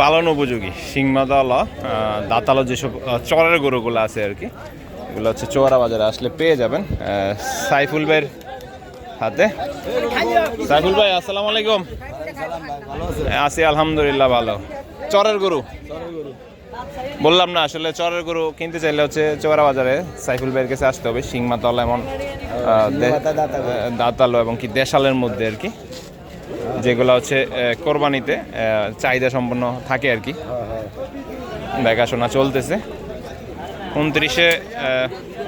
পালন উপযোগী সিংমাদালা দাঁতালো যেসব চরের গরুগুলো আছে আর কি এগুলো হচ্ছে চোয়ারা বাজারে আসলে পেয়ে যাবেন সাইফুল ভাইয়ের হাতে। সাইফুল ভাই আসসালামু আলাইকুম। আছি আলহামদুলিল্লাহ ভালো। চরের গরু? বললাম না আসলে চরের গরু কিনতে চাইলে হচ্ছে চোরা বাজারে সাইফুল ভাইয়ের কাছে আসতে হবে সিংমাতলা এমন দাঁতালো এবং কি দেশালের মধ্যে আর কি। যেগুলো হচ্ছে কোরবানিতে চাহিদা সম্পন্ন থাকে আর কি। দেখাশোনা চলতেছে। উনত্রিশে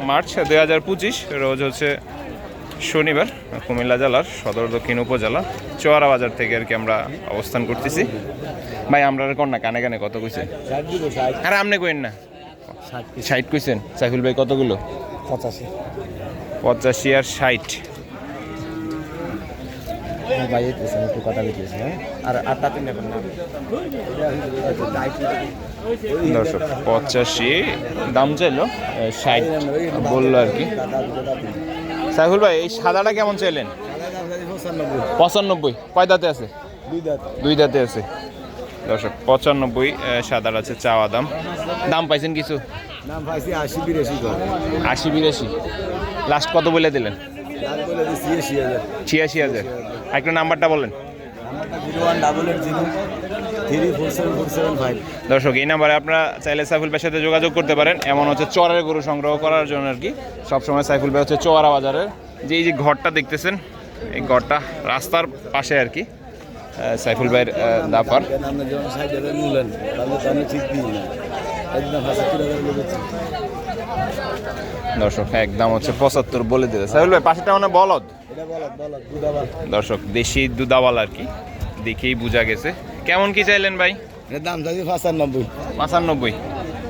মার্চ দুই হাজার পঁচিশ রোজ হচ্ছে শনিবার কুমিল্লা জেলার সদর দক্ষিণ উপজেলা চোয়ারা বাজার থেকে আর কি আমরা অবস্থান করতেছি। ভাই আমরা আর কন না কানে কানে কত কইছে? আরে আপনি কইন না। ষাট কইছেন? সাইফুল ভাই কতগুলো? পঁচাশি। পঁচাশি আর ষাট। ভাই দিয়েছেন একটু কথা দিয়েছেন হ্যাঁ? আর আটটা নেবেন না। দর্শক পঁচাশি দাম চাইলো? ষাট। বলল আর কি। সাইফুল ভাই এই সাদাটা কেমন চাইলেন? পঁচানব্বই। কয় দাঁতে আছে? দুই দাঁত আছে। দর্শক পঁচানব্বই সাদার আছে চাওয়া দাম। দাম পাইছেন কিছু? পাইছি আশি বিরাশি আশি বিরাশি। লাস্ট কত বলে দিলেন? ছিয়াশি হাজার। একটা নাম্বারটা বলেন। দর্শক, এই নাম্বারে আপনারা চাইলে সাইফুল ভাইয়ের সাথে যোগাযোগ করতে পারেন। এমন হচ্ছে চরের গরু সংগ্রহ করার জন্য আর কি। সবসময় সাইফুল ভাই হচ্ছে চোয়ারা বাজারের। যে এই যে ঘরটা দেখতেছেন, এই ঘরটা রাস্তার পাশে আর কি সাইফুল ভাইয়ের দাপার দর্শক একদম হচ্ছে পঁচাত্তর বলে দিলে। সাইফুল ভাই পাশেটা মানে বলদ। দুধাবাল দর্শক দেশি দুদাওয়াল আর কি দেখেই বোঝা গেছে। কেমন কি চাইলেন ভাই? দাম চাইছি পঁচানব্বই। পঁচানব্বই।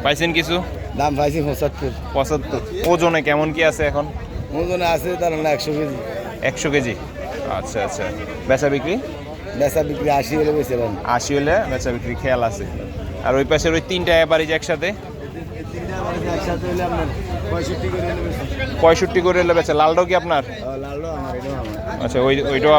পাইছেন কিছু? দাম পাইছি পঁচাত্তর। পঁচাত্তর। ওজনে কেমন কি আছে এখন? ওজনে আছে তার না একশো কেজি। একশো কেজি। আচ্ছা আচ্ছা। বেচা বিক্রি? বেচা বিক্রি আশি হলে বেচে আশি হলে বেচা বিক্রি খেয়াল আছে। আর ওই পাশের ওই তিনটা যে একসাথে? পঁয়ষট্টি করে এলে বেচা। লালটাও কি আপনার? আচ্ছা ওই ওইটাও